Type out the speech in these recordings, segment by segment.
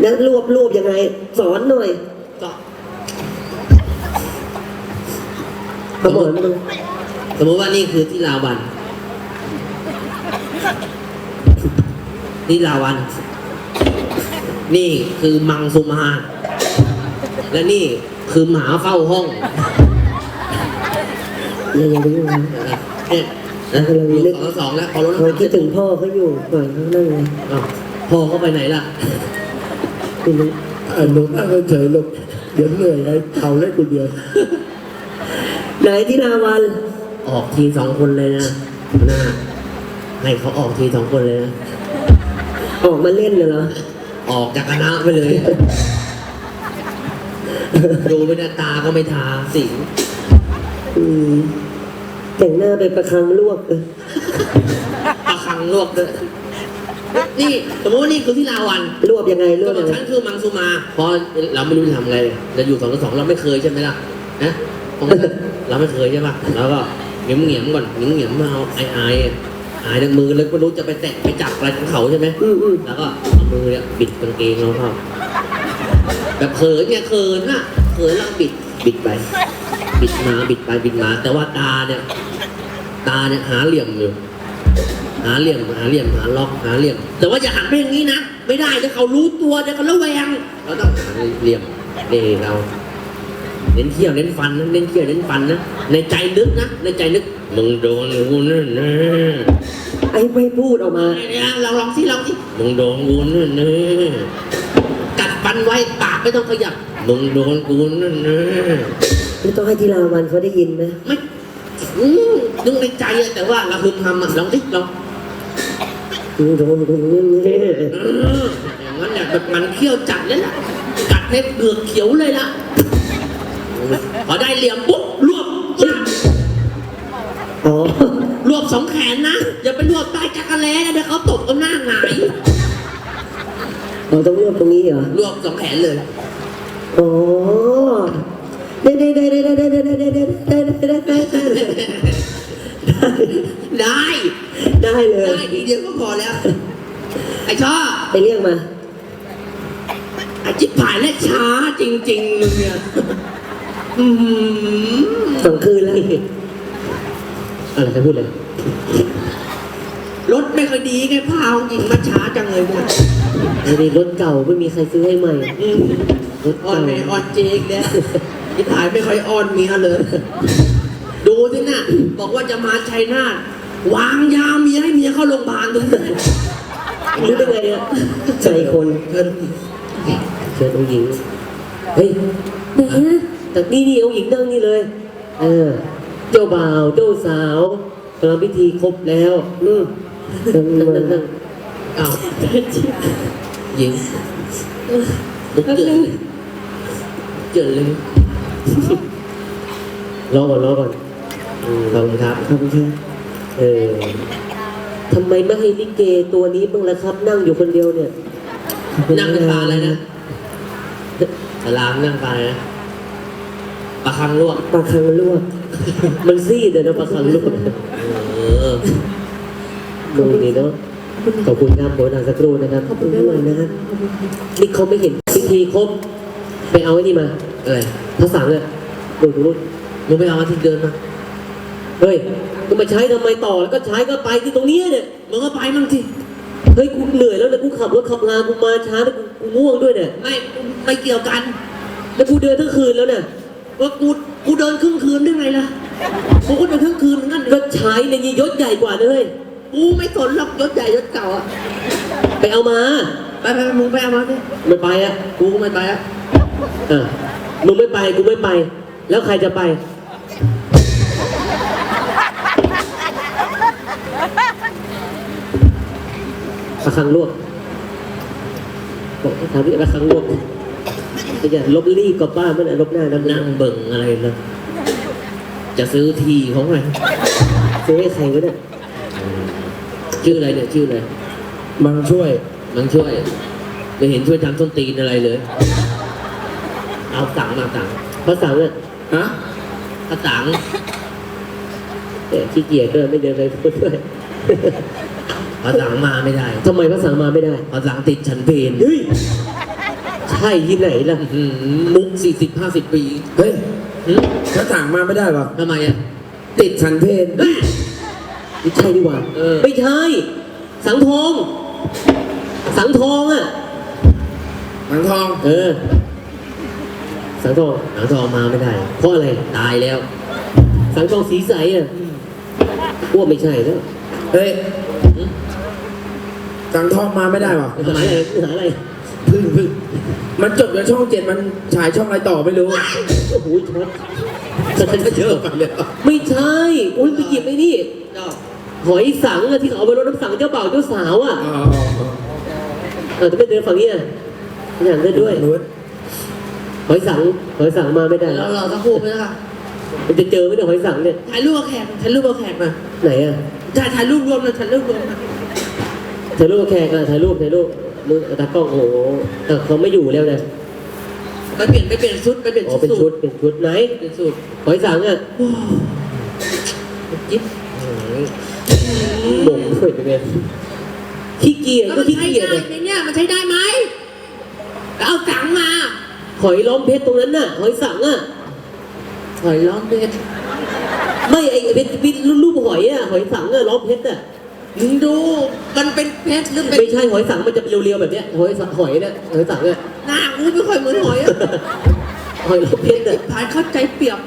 แล้วรวบรวบยังไง สอนหน่อยก็ขโมยมึงสมมติว่านี่คือที่ลาวัน นี่ลาวัน นี่คือมังสุมา และนี่คือหมาเฝ้าห้องอย่าอย่าไปยุ่งนะเนี่ยนะอยู่สองต่อสองแล้วพอรถเขาคิดถึงพ่อเขาอยู่ปล่อยเขานั่งเลยอ้าวพ่อเขาไปไหนล่ะ คุณรู้เออหนูนั่งเฉยๆลูกเดี๋ยวเหนื่อยไอ้เขาเล่นคนเดียว ไหนที่ลาวันออกทีสองคนเลยนะหน้าให้เขาออกทีสองคนเลยนะ ออกมาเล่นน่ะเหรอ ออกจากคณะไปเลย ดูไปหน้าตาก็ไม่ทาสีอืมแต่งหน้าไปประคังลวกเออประคังลวกด้วย นี่สมมติว่านี่คือที่ลาวันรวบยังไงรก็วบบอยักงไง ฉันคือมังสุมาเพราะเราไม่รู้จะทำไงจะอยู่สองต่อสองเราไม่เคยใช่ไหมล่ะนะเพราะงั้นเราไม่เคยใช่ป่ะแล้วก็เหงียมเหงียมๆก่อนเหงียมเหงียมๆมาเอาไอไอายอายทั้งมือเลยไม่รู้จะไปแตะไปจับอะไรของเขาใช่ไหมอืมอืม แล้วก็เอามือเนี่ยบิดกางเกงเราเข้าแบบเขินเนี่ยเขินน่ะเขินแล้วก็บิดบิดไป บิดมาบิดไปบิดมา แต่ว่าตาเนี่ย ตาเนี่ยหาเหลี่ยมอยู่ หาเหลี่ยมหาเหลี่ยมหาล็อกหาเหลี่ยม แต่ว่าอย่าหันไปอย่างนี้นะไม่ได้ถ้าเขารู้ตัวเดี๋ยวเขาระแวงเราต้องหาเหลี่ยมนี่เราเน้นเที่ยวเน้นฟันนะเน้นเที่ยวเน้นฟันนะในใจนึกนะในใจนึกมึงโดนกูแน่แน่ไอ้ไม่พูดออกมาเนี่ยลองลองสิลองสิมึงโดนกูแน่แน่กัดฟันไว้ปากไม่ต้องขยับมึงโดนกูแน่แน่ไม่ต้องให้ที่ลาวันเขาได้ยินไหมไม่อืมนึกในใจอะแต่ว่าเราพึมพำอะลองสิลอง เอออย่างนั้นเนี่ยแบบมันเขี้ยวจัดเลยล่ะกัดให้เปลือกเขียวเลยล่ะพอได้เหลี่ยมปุ๊บรวบปึ๊บอ๋อรวบสองแขนนะ อย่าไปรวบใต้จักรแล้นะเดี๋ยวเขาตบเอาหน้าหงายเราต้องรวบตรงนี้เหรอ รวบสองแขนเลย อ๋อได้ได้ได้ได้ได้ได้ได้ได้ได้ได้ได้ได้ได้ได้ ได้เลได้ย ทีเดียวก็พอแล้ว ไอ้ชอบไปเรียกมา ไอ้จิบผ่านและช้าจริงๆมึงเนี่ยอืมสองคืนแล้วอะไรใครพูดเลยรถไม่ค่อยดีไงพาวหญิงมาช้าจังเลยเนี่ยไอ้นี่รถเก่าไม่มีใครซื้อให้ใหม่ อืมรถอ่อเก่านแม่อ่อนเจกเนี่ยที่ถ่ายไม่ค่อยอ่อนเมียเลย ดูสินะบอกว่าจะมาชัยนาท วางยาเมียให้เมียเข้าโรงพยาบาลตรงนี้รู้ได้ไงเนี่ยใจคนเชิญเชิญองค์หญิง เฮ้ยแหมแต่นี่นี่องค์หญิงนั่งนี่เลย เออ เจ้าบ่าวเจ้าสาวกำลังพิธีครบแล้ว อืมนั่งนั่งนั่งนั่งอ้าวหญิงลุกเกินเลยเกินเลยรอก่อนรอก่อนอืมขอบคุณครับขอบคุณครับ เออทำไมไม่ให้ลิเกตัวนี้บ้างล่ะครับ นั่งอยู่คนเดียวเนี่ยนั่งเป็นปลาอะไรนะปลาลามนั่งปลาอะไรนะปลาคังลวกปลาคังลวก มันซีดเลยนะปลาคังลวกเออดูนี่เนาะขอบคุณครับโบราณสักครู่นะครับขอบคุณด้วยนะครับนี่เขาไม่เห็นพิธีครบไปเอาไอ้นี่มาอะไรภาษาเนี่ยดูดูดูมึงไปเอามาที่เดินมาเฮ้ย กูมาใช้ทำไมต่อแล้วก็ใช้ก็ไปที่ตรงเนี้ยเนี่ยมึงก็ไปมั่งสิเฮ้ยกูเหนื่อยแล้วนะกูขับรถขับลากูมาช้าแล้วกูกูง่วงด้วยเนี่ยไม่ไม่เกี่ยวกันแล้วกูเดินทั้งคืนแล้วเนี่ยว่ากูกูเดินครึ่งคืนได้ไงล่ะกูก็เดินครึ่งคืนเหมือนกันก็ใช้ในยี่ยศใหญ่กว่านะเลยกูไม่สนหรอกยศใหญ่ยศเก่าอะไปเอามาไปไปไปมึงไปเอามาสิไม่ไปอะกูก็ไม่ไปอะเออมึงไม่ไปกูไม่ไป แล้วใครจะไป ปลาคังลวกบอกให้ทำนี่ปลาคังลวกจะอย่าลบรีบกับบ้านมันอะลบหน้าน้ำนั่นั่งงเบิ่งอะไรเลยจะซื้อทีของไงซื้อให้ใครวะเนี่ยชื่ออะไรเนี่ยชื่ออะไรมังช่วย มันช่วยไม่เห็นช่วยทำต้นตีนอะไรเลย เอาตังค์มาตังค์ภาษาเนี่ยฮะเอาตังค์แต่ขี้เกียจด้วยไม่เดินไปพูดด้วย เอาตังค์มาไม่ได้ ทำไมภาษามาไม่ได้เอาตังค์ติดฉันเพนเฮ้ย ใช่ที่ไหนล่ะ อื้อหือมุกสี่สิบห้าสิบปีเฮ้ยหึถ้าสั่งมาไม่ได้ปะทำไมอะ ติดสันเพน ไม่ใช่ดีกว่าเออ ไม่ใช่ สังทอง สังทองอะ หนังทอง เออ สังทองหนังทองมาไม่ได้ เพราะอะไร ตายแล้ว สังทองสีใสอะว่าไม่ใช่แล้ว เฮ้ย สังทองมาไม่ได้ปะหาอะไรหาอะไรพึ่งพึ่งมันจบจากช่องเจ็ดมันฉายช่องอะไรต่อไม่รู้ โอ้โหช็อตช็อตช็อตเยอะไปเลยไม่ใช่อุ้ยไปหยิบไอ้นี่หอยสังอะที่เขาเอาไปรดน้ำสังเจ้าบ่าวเจ้าสาวอะอ๋อเออจะไม่เดินฝั่งนี้อะอย่างได้ด้วยนู้นหอยสังหอยสังมาไม่ได้เราเราต้องพูดไหมล่ะมันจะเจอไหมเนี่ยหอยสังเนี่ยถ่ายรูปกับแขกถ่ายรูปกับแขกมาไหนอะถ่ายถ่ายรูปรวมเลยถ่ายรูปรวมมา ถ่ายรูปกับแขกอะถ่ายรูปถ่ายรูปมือตากล้องโอ้โหเออเขาไม่อยู่แล้วนะไปเปลี่ยนไปเปลี่ยนชุดไปเปลี่ยนอ๋อเป็นชุชุดดเป็นชุดไหนเปลี่ยนชุดหอยสังอะจิ๊บหม่งด้วยเป็นไงขี้เกียจแล้วก็มันขี้ใช้เกียจได้อะไหมเนี่ยมันใช้ได้ไหมแล้วเอาสังมาหอยล้อมเพชรตรงนั้นน่ะหอยสังอะ หอยล้อมเพชรไม่ไอ้เป็นเป็นรูปหอยอะหอยสังอะล้อมเพชรอะ มึงดูมันเป็นเพชรหรือเป็นไม่ใช่หอยสังมันจะเป็นเรียวๆแบบเนี้ยหอยสังหอยเนี่ยหอยสังอะหน้ากูไม่ค่อยเหมือนหอยอะหอยล้อมเพชรอะผ่านเข้าใจเปรียบ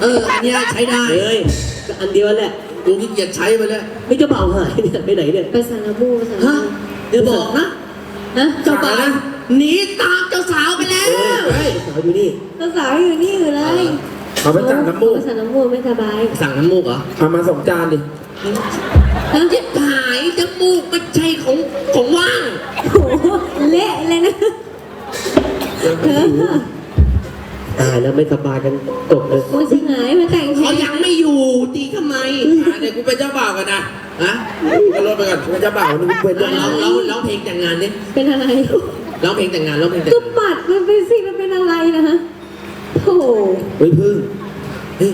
เอออันเนี้ยใช้ได้เฮ้ยก็อันเดียวแหละกูขี้เกียจใช้ไปแล้วไม่เจะเบ่าวหายเนี่ยไปไหนเนี่ยไปสังกบูสังกฮะบูเดี๋ยวบอกนะฮะเจ้าบ่าวหนีตามเจ้าสาวไปแล้วเฮ้ยสาวอยู่นี่เจ้าสาวอยู่นี่อยู่เลยเอาไปสั่งน้ำมูกไปสั่งน้ำมูกไม่สบายสั่งน้ำมูกเหรอเอามาสองจานดิ น้ำจิ้มหายจมูกไม่ใช่ของของว่างโอ้โหเละเลยนะเธอตายแล้วไม่สบายกันจบเลยโอ้ยชิงหายมาแต่งแทเขานยังไม่อยู่ตีทำไมอะเดี๋ยวกูเป็นเจ้าบ่าวกันนะฮะก็รถไปก่อนเป็นเจ้าบ่าวนี่กูเป็นร้เจ้าองบ่าวร้องร้องเพลงแต่งงานดิเป็นอะไรร้องเพลงแต่งงานร้องเพลงแต่งก็งานปัดมันเป็นสิมันเป็นอะไรนะฮะโอ้โหเฮ้ยพึ่งเฮ้ย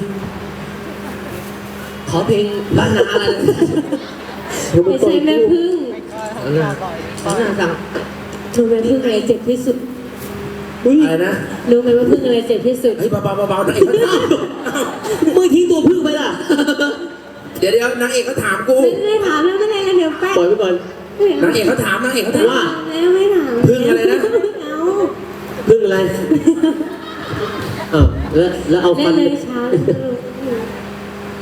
ขอเพลงบ้านนาอะไรนะเธอไม่ต้อใช่งแม่พึ่งขอหน้าขอหน้าสั่งรู้ไหมพึ่งอะไรเจ็บที่สุดอะไรนะรู้ไหมว่าพึ่งอะไรเจ็บที่สุดเฮ้ยเบาๆเบาๆนางเอกเขาถามมือทิ้งตัวพึ่งไปล่ะ เดี๋ยวเดี๋ยวนางเอกเขาถามกูไม่ได้ถามแล้วไม่ได้แล้วเดี๋ยวแป๊บปล่อยไปก่อนนางเอกเขาถามนางเอกเขาถามว่าแล้วไม่ถามพึ่งอะไรนะเอาพึ่งอะไรเออแล้วแล้วเอาเล่ฟันนเลยเช้าเลย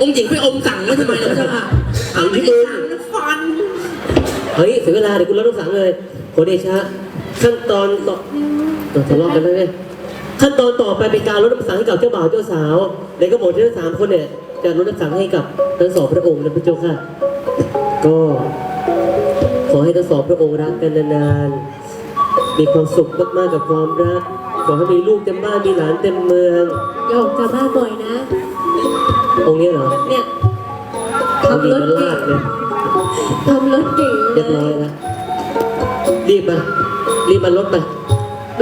องค์หญิงไปอมสั่งแล้วทำไมนะเจ้าค่ะเอาไม่ได้สั่งนะฟัน เฮ้ยเสียเวลาเดี๋ยวกูรับน้ำสังเลยขอเดชะขั้นตอนต่อต่อทะเลาะกันแล้วไงขั้นตอนต่อไปเป็นการลดน้ำสังให้กับเจ้าบ่าวเจ้าสาว แล้วก็บอกที่ทั้งสามคนเนี่ยจะลดน้ำสังให้กับทั้งสองพระองค์นะพระเจ้าค่ะ ก็ขอให้ทั้งสองพระองค์รักกันนานๆ มีความสุขมากๆกับความรัก ขอให้มีลูกเต็มบ้านมีหลานเต็มเมือง อย่าออกจากบ้านบ่อยนะ องค์เนี้ยเหรอเนี่ยเอาขับดีรถมันเก่ลางดเลยขับรถเก่งเรียบร้อยแล้วรีบมารีบมารถไป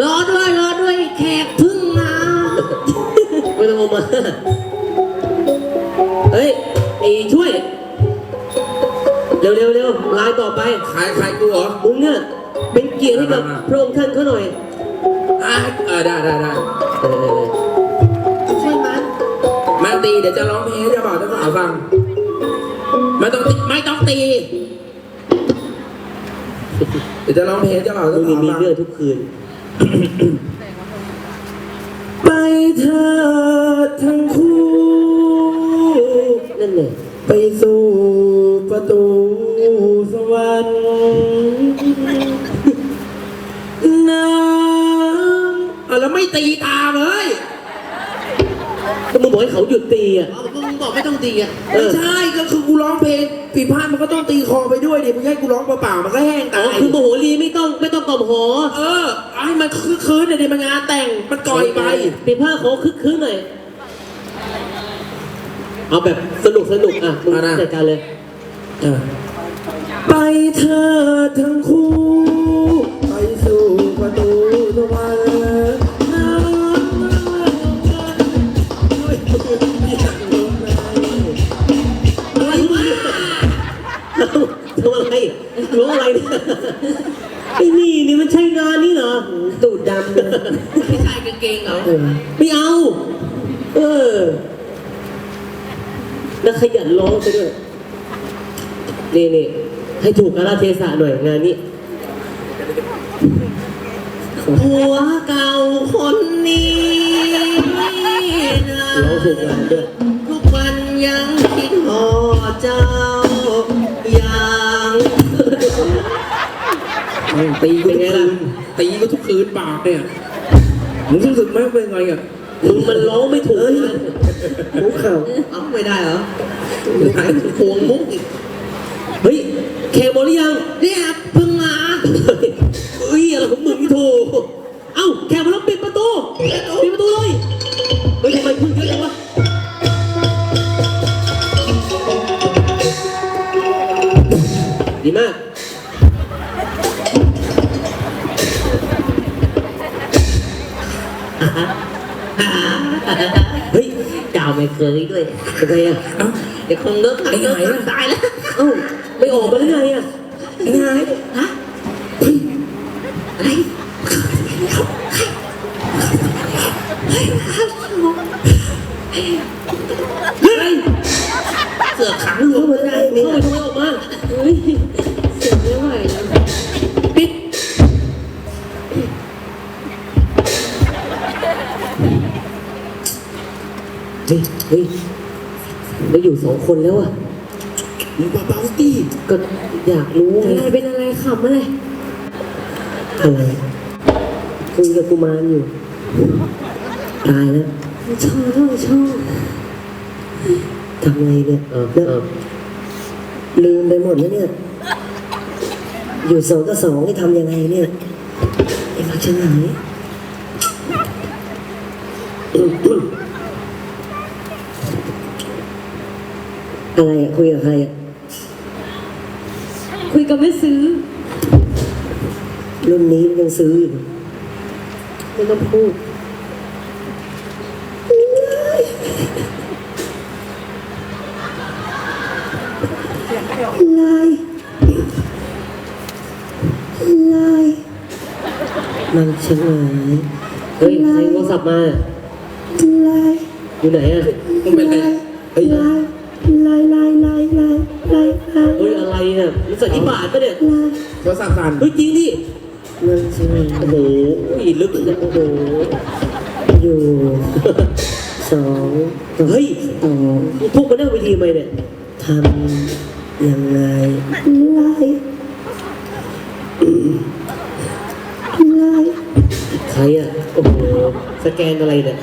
รอด้วยรอด้วยแขกเพึ่งมาไม่ต้องเอามาเฮ้ยไอ้ช่วย เร็วเร็วเร็วลายต่อไปขายขายกูเหรอมึงเนี่ยเป็นเกียรติให้กับพระองค์ท่านเขาหน่อยอะเออได้ได้ได้ ตีเดี๋ยวจะร้องเพลงให้เจ้าบ่าวเจ้าสาวฟังไม่ต้องตีไม่ต้องตีเดี๋ยวจะร้องเพลงให้เจ้าบ่าวมึเจ้างสานี่วมีฟังเรื่องทุกคืน ไปเธอทั้งคู่ นั่นแหละไปสู่ประตูสวรรค์น้ำอะแล้วไม่ตีตามเลยก็มึง บอกให้เขาหยุดตีอะ เอามึงบอกไม่ต้องตีอะเอไม่อ ใช่ก็คือกูร้องเพลงผิดพลาดมันก็ต้องตีคอไปด้วยดิมึงให้กูร้องเปล่าๆมันก็แห้งอ๋ตาอยคือโมโหรีไม่ต้องไม่ต้องกล่อมหอเออเอาให้มันคือคืนๆหน่อยดิมันงานแต่งมันก่อยไปเป็นผ้าขอคึกคืนหน่อย เอาแบบสนุกสนุกอะมึงเอานะ จัดการเลย เออไปเธอทั้งคู่ ไปสู่ประตูสวรรค์ ทำอะไรร้องอะไรเนี่ยไอ้นี่นี่มันใช่งานนี้เหรอตูดดำเลยไม่ใช่กางเกงเหรอเออไม่เอา เออ แล้วขยันร้องไปด้วยนี่นี่ให้ถูกกาลเทศะหน่อยงานนี้ผัวเก่าคนนี้นะร้องถูกงานด้วยทุกวันยังคิดหอเจ้า ตีกูทุกคืนตีกูทุกคืนปากเนี่ยมึงรู้สึกไหมว่าเป็นไงอะมึงมันร้องไม่ถูกนะมุกเข่าเอาไม่ได้เหรอไม่ได้พวงมุกอีกเฮ้ยแขกหมดหรือยังเนี่ยเพิ่งมาเฮ้ยอะไรของมึงนี่โถเอ้าแขกมาแล้วปิดประตูปิดประตูเลยเฮ้ยทำไมพึ่งเยอะจังวะดีมาก เฮ้ยเจ้าไม่เคยด้วยเป็นไงอะเอ้าเดี๋ยวคงเลิกทำไอ้เลิกไหนอะทำตายแล้วเอ้าไม่ออกมาได้ไงอะไอ้ไงฮะอะไร เฮ้ยเฮ้ยเราอยู่สองคนแล้วอะมึงเบาๆดิก็อยากรู้ไงอะไรเป็นอะไรขำอะไรอะไรคุยกับกุมารอยู่ ตายแล้วชอบชอบชอบทำไงเนี่ยเออเออลืมไปหมดแล้วเนี่ย อยู่สองต่อสองนี่ทำยังไงเนี่ยไอ้มาชไหน อะไรอะคุยกับใครอะคุยกับแม่ซื้อ รุ่นนี้มันยังซื้ออยู่ไม่ต้องพูด ลายลายมันชไหนเฮ้ยใครโทรศัพท์มา ลายอยู่ไหนอะ มึงเป็นไรเฮ้ย ลาย ลายลายลายลายลายเฮ้ยอะไรเนี่ยมันสันนิบาตปะเนี่ยโทรศัพท์สั่นเฮ้ยจริงดิมันใช่โอ้โหลึกเลยโอ้โหอยู่สองเฮ้ยสองพวกมานั่งเวทีทำไมเนี่ยทำยังไงไล่ไล่ใครอะโอ้โหสแกนอะไรเนี่ย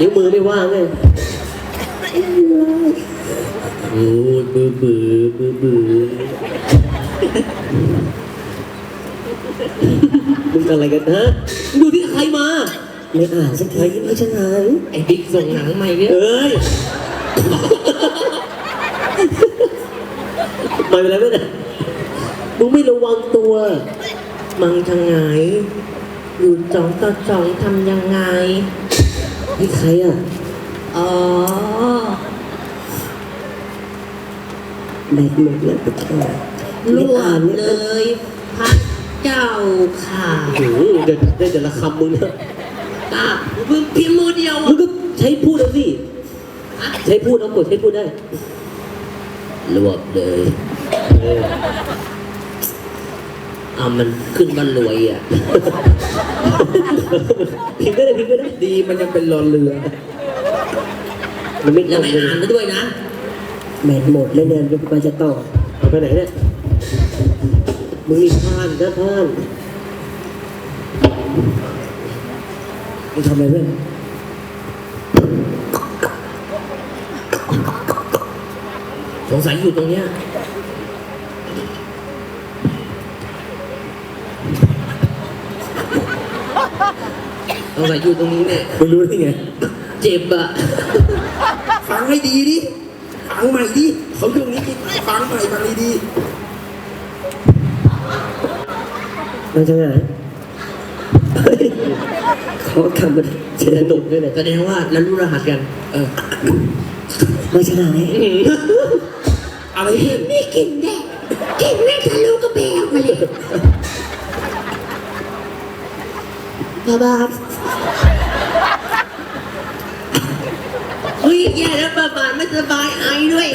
นิ้วมือไม่ว่างเลย โอ้ยบือบือบือบือมึงอะไรกันฮะมึงดูที่ใครมา ไม่อ่านสักทีไม่ใช่ไหนไอ้บิ๊กส่งหนังใหม่เนี่ยเอ้ยมาไปแล้วไมเนี่ยมึงไม่ระวังตัว มังทางไงอยู่สองต่อสองทำยังไง นี่ใครอะ เออ แบตหมดแล้วปะเจ้ารวบเลยพระเจ้าค่ะโอ้โหเดี๋ยวได้แต่ละคำมึงเนี่ยตาเพิ่งพิมพ์มือเดียวมึงก็ใช้พูดเอาสิใช้พูดเอาหมดใช้พูดได้รวบเลยเออเอามันขึ้นมารวยอะพิมพ์ก็ได้พิมพ์ก็ได้ดีมันยังเป็นรอนเรือ มันไม่ตแล้วรงไม่เลยอ่านมาด้วยนะ แบตหมดแล้วเนี่ยจะไปจะต่อเอาไปไหนเนี่ยมึงนี่พลาดนะพลาดมึงทำอะไรเพื่อนสงสัยอยู่ตรงเนี้ยสงสัยอยู่ตรงนี้เนี่ยมึงรู้ได้ไง เจ็บอะฟังให้ดีดิ ฟังใหม่ดิเขาอยู่นี้ฟังใหม่ฟังดีมาจากไหนเฮ้ยเขาทำมันเจริญดุด้วยเนี่ยแสดงว่าแล้วรู้รหัสกันๆเออมาจากไหนอะไรเพื่อนนี่กินได้กินได้ทะลุกระเบงมาเลยพระบาท เฮ้ยแย่แล้วป้าบาทไม่สบายไอด้วย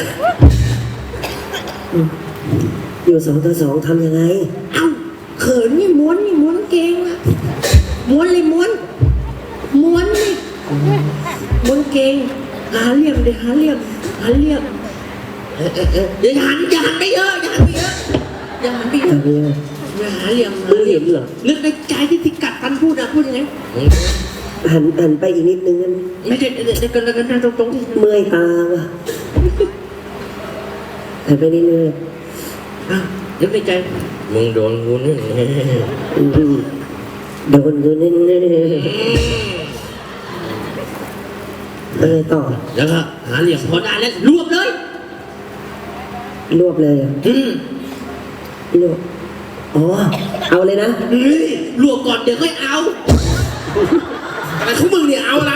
อยู่สองต่อสองทำยังไง เอ้าเขินนี่ม้วนนี่ม้วนเกงอะม้วนเลยม้วนม้วนนี่ม้วนเกงหาเหลี่ยมเดี๋ยวหาเหลี่ยมหาเหลี่ยมเออเออเอออย่าหันอย่าหันไปเยอะอย่าหันไปเยอะอย่าหันไปเยอะทำยังไงอย่าหาเหลี่ยมมือเหลี่ยมเหรอลึกในใจที่ที่กัดฟันพูดนะพูดยังไง หันหันไปอีกนิดนึงนั้นไม่เด็ดเด็ดเด็ดกันแล้วกันนะตรงตรงที่เมื่อยตาว่ะหันไปนิดนึงอะนึกในใจมึงโดนกูนี่อืมโดนอยู่แน่ๆอะไรต่อแล้วก็หาเหลี่ยมพอได้แล้วรวบเลยรวบเลยอะอืมรวบอ๋อเอาเลยนะเฮ้ยรวบก่อนเดี๋ยวค่อยเอา อะไรของมึงเนี่ยเอาอะไร